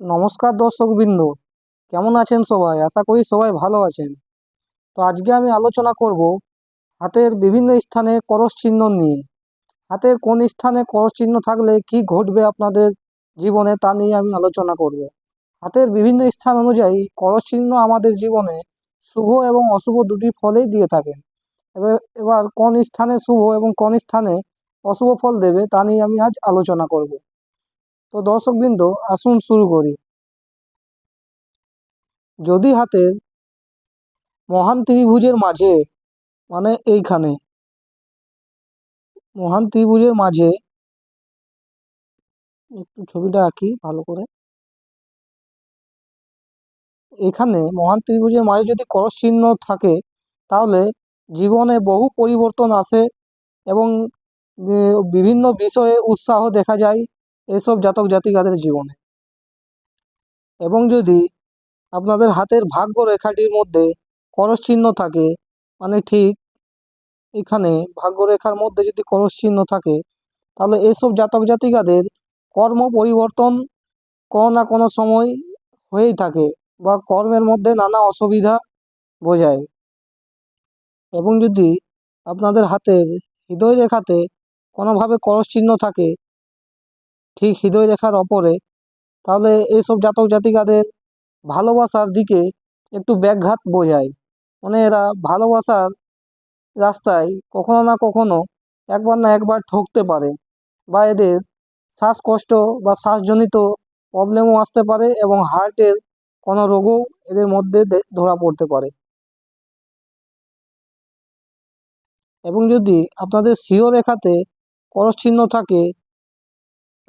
নমস্কার দর্শকবৃন্দ। কেমন আছেন সবাই? আশা করি সবাই ভালো আছেন। তো আজকে আমি আলোচনা করব হাতের বিভিন্ন স্থানে করস চিহ্ন নিয়ে। হাতের কোন স্থানে করস চিহ্ন থাকলে কি ঘটবে আপনাদের জীবনে তা নিয়ে আমি আলোচনা করব। হাতের বিভিন্ন স্থান অনুযায়ী করস চিহ্ন আমাদের জীবনে শুভ এবং অশুভ দুটি ফলেই দিয়ে থাকেন এবার এবার কোন স্থানে শুভ এবং কোন স্থানে অশুভ ফল দেবে তা নিয়ে আমি আজ আলোচনা করব। তো দর্শকবৃন্দ, আসুন শুরু করি। যদি হাতের মহান ত্রিভুজের মাঝে মানে এইখানে, মহান ত্রিভুজের মাঝে, একটু ছবিটা আঁকি ভালো করে। এখানে মহান ত্রিভুজের মাঝে যদি করস চিহ্ন থাকে, তাহলে জীবনে বহু পরিবর্তন আসে এবং বিভিন্ন বিষয়ে উৎসাহ দেখা যায়। এসব জাতক জাতিকাদের জীবনে। এবং যদি আপনাদের হাতের ভাগ্য রেখাটির মধ্যে করস চিহ্ন থাকে মানে ঠিক এখানে ভাগ্যরেখার মধ্যে যদি করস চিহ্ন থাকে, তাহলে এসব জাতক জাতিকাদের কর্ম পরিবর্তন কোনো না কোনো সময় হয়েই থাকে বা কর্মের মধ্যে নানা অসুবিধা বোঝায়। এবং যদি আপনাদের হাতের হৃদয় রেখাতে কোনোভাবে করস চিহ্ন থাকে ঠিক হৃদয় রেখার ওপরে তাহলে এইসব জাতক জাতিকাদের ভালোবাসার দিকে একটু ব্যাঘাত বোঝায়। মানে এরা ভালোবাসার রাস্তায় কখনো না কখনো একবার না একবার ঠকতে পারে বা এদের শ্বাসকষ্ট বা শ্বাসজনিত প্রবলেমও আসতে পারে এবং হার্টের কোনো রোগও এদের মধ্যে ধরা পড়তে পারে। এবং যদি আপনাদের সিও রেখাতে করস চিহ্ন থাকে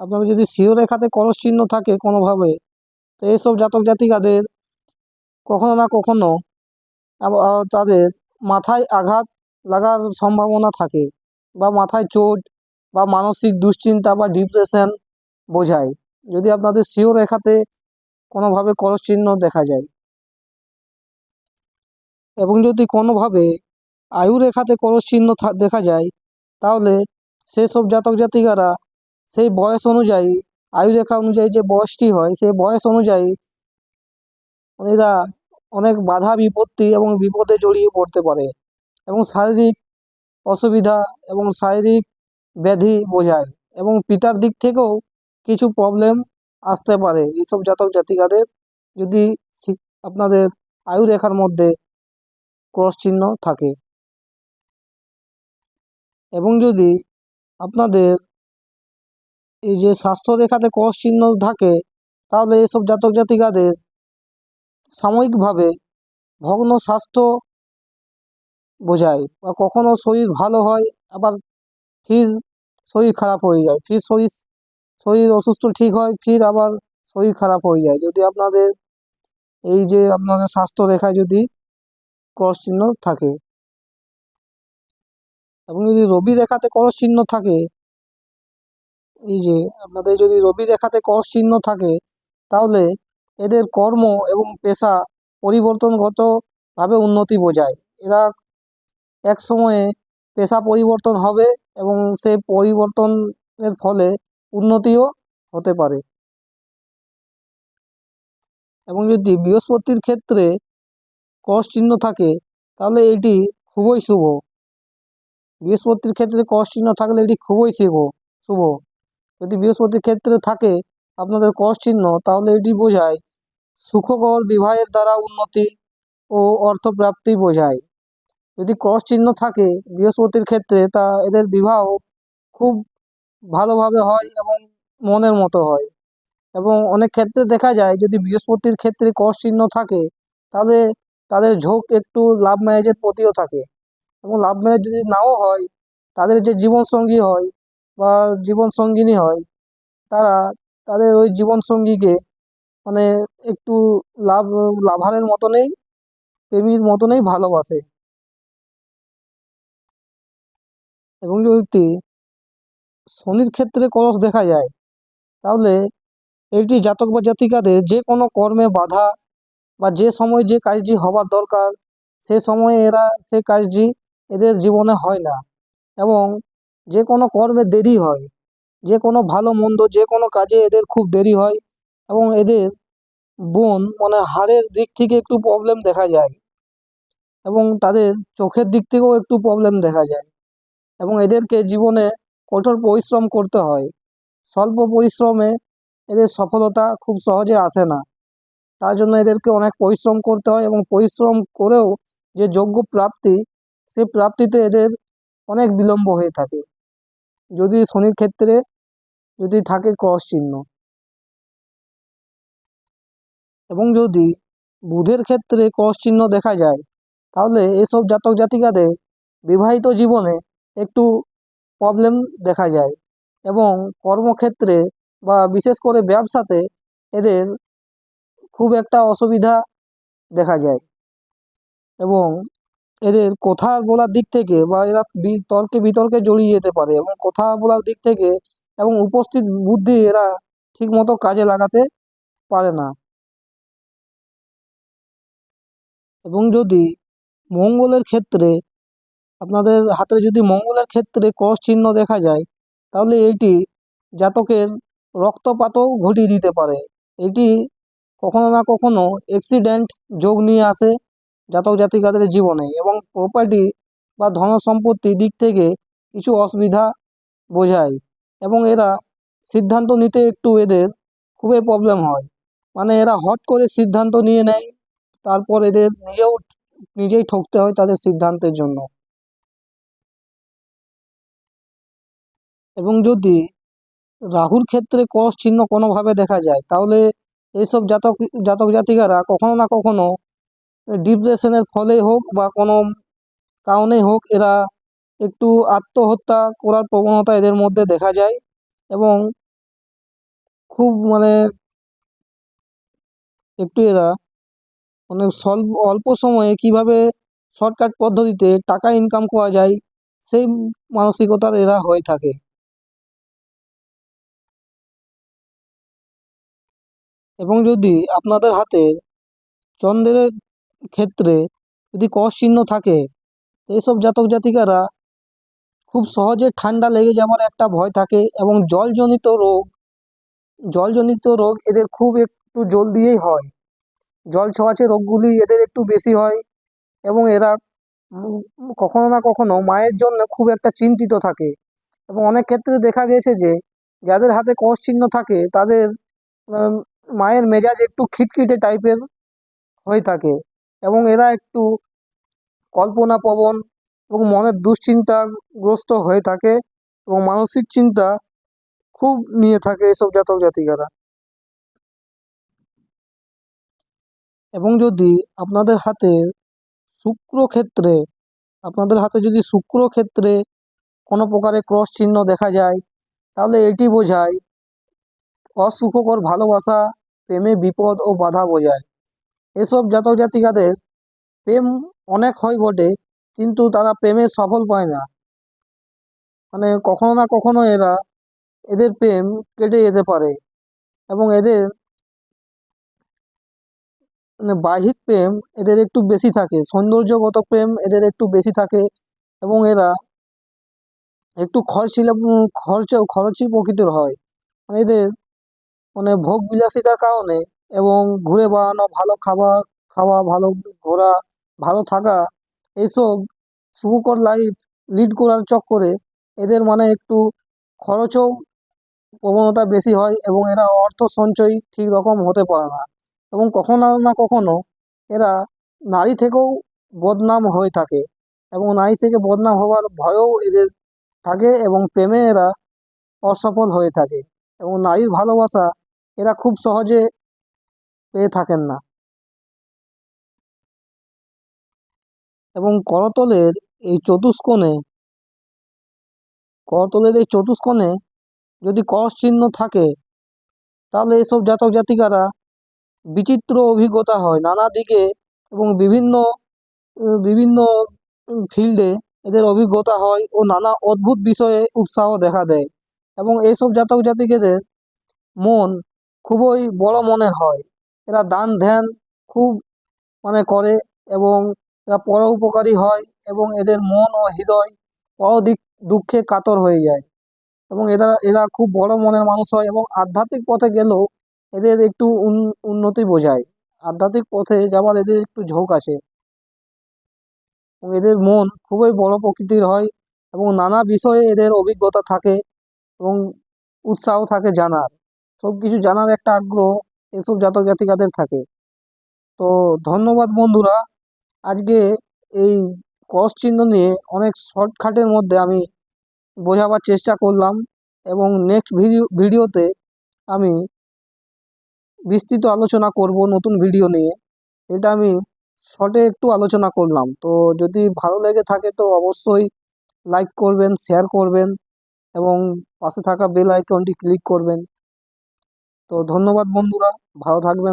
আপনাদের যদি সিও রেখাতে করস চিহ্ন থাকে কোনোভাবে, তো এইসব জাতক জাতিকাদের কখনো না কখনো তাদের মাথায় আঘাত লাগার সম্ভাবনা থাকে বা মাথায় চোট বা মানসিক দুশ্চিন্তা বা ডিপ্রেশন বোঝায়। যদি আপনাদের সিও রেখাতে কোনোভাবে করস চিহ্ন দেখা যায় এবং যদি কোনোভাবে আয়ু রেখাতে করস চিহ্ন দেখা যায়, তাহলে সেসব জাতক জাতিকারা সেই বয়স অনুযায়ী আয়ু রেখা অনুযায়ী যে বয়সটি হয়, সেই বয়স অনুযায়ী এরা অনেক বাধা বিপত্তি এবং বিপদে জড়িয়ে পড়তে পারে এবং শারীরিক অসুবিধা এবং শারীরিক ব্যাধি বোঝায় এবং পিতার দিক থেকেও কিছু প্রবলেম আসতে পারে। এইসব জাতক জাতিকাদের যদি আপনাদের আয়ু রেখার মধ্যে ক্রস চিহ্ন থাকে এবং যদি আপনাদের এই যে স্বাস্থ্য রেখাতে ক্রস চিহ্ন থাকে, তাহলে এসব জাতক জাতিকাদের সাময়িকভাবে ভগ্ন স্বাস্থ্য বোঝায়। বা কখনো শরীর ভালো হয়, আবার ফির শরীর খারাপ হয়ে যায়। ফির শরীর শরীর অসুস্থ ঠিক হয়, ফির আবার শরীর খারাপ হয়ে যায়। যদি আপনাদের এই যে আপনাদের স্বাস্থ্য রেখায় যদি ক্রস চিহ্ন থাকে, এবং যদি রবি রেখাতে ক্রস চিহ্ন থাকে এই যে আপনাদের যদি রবি রেখাতে ক্রস চিহ্ন থাকে, তাহলে এদের কর্ম এবং পেশা পরিবর্তনগতভাবে উন্নতি বোঝায়। এরা এক সময়ে পেশা পরিবর্তন হবে এবং সেই পরিবর্তনের ফলে উন্নতিও হতে পারে। এবং যদি বৃহস্পতির ক্ষেত্রে ক্রস চিহ্ন থাকে, তাহলে এটি খুবই শুভ। বৃহস্পতির ক্ষেত্রে ক্রস চিহ্ন থাকলে এটি খুবই শুভ শুভ। যদি বৃহস্পতির ক্ষেত্রে থাকে আপনাদের ক্রস চিহ্ন তাহলে এটি বোঝায় সুখকর বিবাহের দ্বারা উন্নতি ও অর্থপ্রাপ্তি বোঝায়। যদি ক্রস চিহ্ন থাকে বৃহস্পতির ক্ষেত্রে, তা এদের বিবাহ খুব ভালোভাবে হয় এবং মনের মতো হয়। এবং অনেক ক্ষেত্রে দেখা যায়, যদি বৃহস্পতির ক্ষেত্রে ক্রস চিহ্ন থাকে, তাহলে তাদের ঝোঁক একটু লাভ ম্যারেজের প্রতিও থাকে। এবং লাভ ম্যারেজ যদি নাও হয়, তাদের যে জীবনসঙ্গী হয় বা জীবনসঙ্গিনী হয়, তারা তাদের ওই জীবনসঙ্গীকে মানে একটু লাভ, লাভারের মতনেই, প্রেমীর মতনেই ভালোবাসে। এবং যদি শনির ক্ষেত্রে কলস দেখা যায়, তাহলে এটি জাতক বা জাতিকাদের যে কোনো কর্মে বাধা বা যে সময় যে কাজটি হবার দরকার, সে সময়ে এরা সে কাজটি এদের জীবনে হয় না। এবং যে কোনো কর্মে দেরি হয়। যে কোনো ভালো মন্দ যে কোনো কাজে এদের খুব দেরি হয় এবং এদের বোন মানে হাড়ের দিক থেকে একটু প্রবলেম দেখা যায় এবং তাদের চোখের দিক থেকেও একটু প্রবলেম দেখা যায় এবং এদেরকে জীবনে কঠোর পরিশ্রম করতে হয়। স্বল্প পরিশ্রমে এদের সফলতা খুব সহজে আসে না। তার জন্য এদেরকে অনেক পরিশ্রম করতে হয় এবং পরিশ্রম করেও যে যোগ্য প্রাপ্তি সেই প্রাপ্তিতে এদের অনেক বিলম্ব হয়ে থাকে। যদি শনির ক্ষেত্রে যদি থাকে ক্রস চিহ্ন। এবং যদি বুধের ক্ষেত্রে ক্রস চিহ্ন দেখা যায়, তাহলে এসব জাতক জাতিকাদের বিবাহিত জীবনে একটু প্রবলেম দেখা যায়। এবং কর্মক্ষেত্রে বা বিশেষ করে ব্যবসাতে এদের খুব একটা অসুবিধা দেখা যায়। এবং এদের কথা বলার দিক থেকে বা এরা তর্কে বিতর্কে জড়িয়ে যেতে পারে এবং কথা বলার দিক থেকে এবং উপস্থিত বুদ্ধি এরা ঠিকমতো কাজে লাগাতে পারে না। এবং যদি মঙ্গলের ক্ষেত্রে, আপনাদের হাতে যদি মঙ্গলের ক্ষেত্রে ক্রস চিহ্ন দেখা যায়, তাহলে এটি জাতকের রক্তপাতও ঘটিয়ে দিতে পারে। এটি কখনো না কখনো অ্যাক্সিডেন্ট যোগ নিয়ে আসে। জাতক জাতিকাদের জীবনে এবং প্রপার্টি বা ধন সম্পত্তির দিক থেকে কিছু অসুবিধা বোঝায় এবং এরা সিদ্ধান্ত নিতে একটু এদের খুবই প্রবলেম হয়। মানে এরা হট করে সিদ্ধান্ত নিয়ে নেয়, তারপর এদের নিজেও নিজেই ঠকতে হয় তাদের সিদ্ধান্তের জন্য। এবং যদি রাহুর ক্ষেত্রে ক্রস চিহ্ন কোনোভাবে দেখা যায়, তাহলে এইসব জাতক জাতক জাতিকারা কখনো না কখনো ডিপ্রেশনের ফলে হোক বা কোনো কারণে হোক, এরা একটু আত্মহত্যা করার প্রবণতা এদের মধ্যে দেখা যায় এবং খুব মানে একটু এরা মানে স্বল্প, অল্প সময়ে কীভাবে শর্টকাট পদ্ধতিতে টাকা ইনকাম করা যায়, সেই মানসিকতার এরা হয়ে থাকে। এবং যদি আপনাদের হাতে চন্দ্রের ক্ষেত্রে যদি ক্রস চিহ্ন থাকে এইসব জাতক জাতিকারা খুব সহজে ঠান্ডা লেগে যাওয়ার একটা ভয় থাকে এবং জলজনিত রোগ জলজনিত রোগ এদের খুব একটু জলদিই হয়। জল ছোঁয়াচে রোগগুলি এদের একটু বেশি হয় এবং এরা কখনো না কখনো মায়ের জন্য খুব একটা চিন্তিত থাকে। এবং অনেক ক্ষেত্রে দেখা গেছে যে, যাদের হাতে কষ চিহ্ন থাকে, তাদের মায়ের মেজাজ একটু খিটখিটে টাইপের হয়ে থাকে। এবং এরা একটু কল্পনাপ্রবণ এবং মনের দুশ্চিন্তাগ্রস্ত হয়ে থাকে এবং মানসিক চিন্তা খুব নিয়ে থাকে এসব জাতক জাতিকারা। এবং যদি আপনাদের হাতে শুক্র ক্ষেত্রে আপনাদের হাতে যদি শুক্র ক্ষেত্রে কোনো প্রকারে ক্রস চিহ্ন দেখা যায়, তাহলে এটি বোঝায় অসুখকর ভালোবাসা, প্রেমে বিপদ ও বাধা বোঝায়। এসব জাতক জাতিকাদের প্রেম অনেক হয় বটে, কিন্তু তারা প্রেমে সফল পায় না। মানে কখনো না কখনো এরা এদের প্রেম কেটে যেতে পারে এবং এদের মানে বাহ্যিক প্রেম এদের একটু বেশি থাকে, সৌন্দর্যগত প্রেম এদের একটু বেশি থাকে এবং এরা একটু খরচিলা খরচ, খরচি প্রকৃতির হয়। মানে এদের মানে ভোগ বিলাসিতার কারণে এবং ঘুরে বেড়ানো, ভালো খাবার খাওয়া, ভালো ঘোরা, ভালো থাকা, এইসব সুখকর লাইফ লিড করার চক্করে এদের মানে একটু খরচও প্রবণতা বেশি হয় এবং এরা অর্থ সঞ্চয় ঠিক রকম হতে পারে না। এবং কখনো না কখনো এরা নারী থেকেও বদনাম হয়ে থাকে এবং নারী থেকে বদনাম হওয়ার ভয়ও এদের থাকে এবং প্রেমে এরা অসফল হয়ে থাকে। এবং নারীর ভালোবাসা এরা খুব সহজে পেয়ে থাকেন না। এবং করতলের এই চতুষ্কোণে, করতলের এই চতুষ্কোণে যদি ক্রস চিহ্ন থাকে, তাহলে এসব জাতক জাতিকারা বিচিত্র অভিজ্ঞতা হয়। নানা দিকে এবং বিভিন্ন বিভিন্ন ফিল্ডে এদের অভিজ্ঞতা হয় ও নানা অদ্ভুত বিষয়ে উৎসাহ দেখা দেয়। এবং এইসব জাতক জাতিকেদের মন খুবই বড় মনের হয়। এরা দান, ধ্যান খুব মানে করে এবং এরা পরোপকারী হয় এবং এদের মন ও হৃদয় পরদিক দুঃখে কাতর হয়ে যায়। এবং এরা এরা খুব বড় মনের মানুষ হয় এবং আধ্যাত্মিক পথে গেলেও এদের একটু উন- উন্নতি বোঝায়। আধ্যাত্মিক পথে যাওয়ার এদের একটু ঝোঁক আছে এবং এদের মন খুবই বড় প্রকৃতির হয় এবং নানা বিষয়ে এদের অভিজ্ঞতা থাকে এবং উৎসাহ থাকে জানার। সব কিছু জানার একটা আগ্রহ এসব জাতক জাতিকাদের থাকে। তো ধন্যবাদ বন্ধুরা, আজকে এই ক্রস চিহ্ন নিয়ে অনেক শর্টকাটের মধ্যে আমি বোঝাবার চেষ্টা করলাম এবং নেক্সট ভিডিও ভিডিওতে আমি বিস্তৃত আলোচনা করব নতুন ভিডিও নিয়ে। এটা আমি শর্টে একটু আলোচনা করলাম। তো যদি ভালো লেগে থাকে তো অবশ্যই লাইক করবেন শেয়ার করবেন এবং পাশে থাকা বেল আইকনটি ক্লিক করবেন। তো ধন্যবাদ বন্ধুরা। ভালো থাকবেন।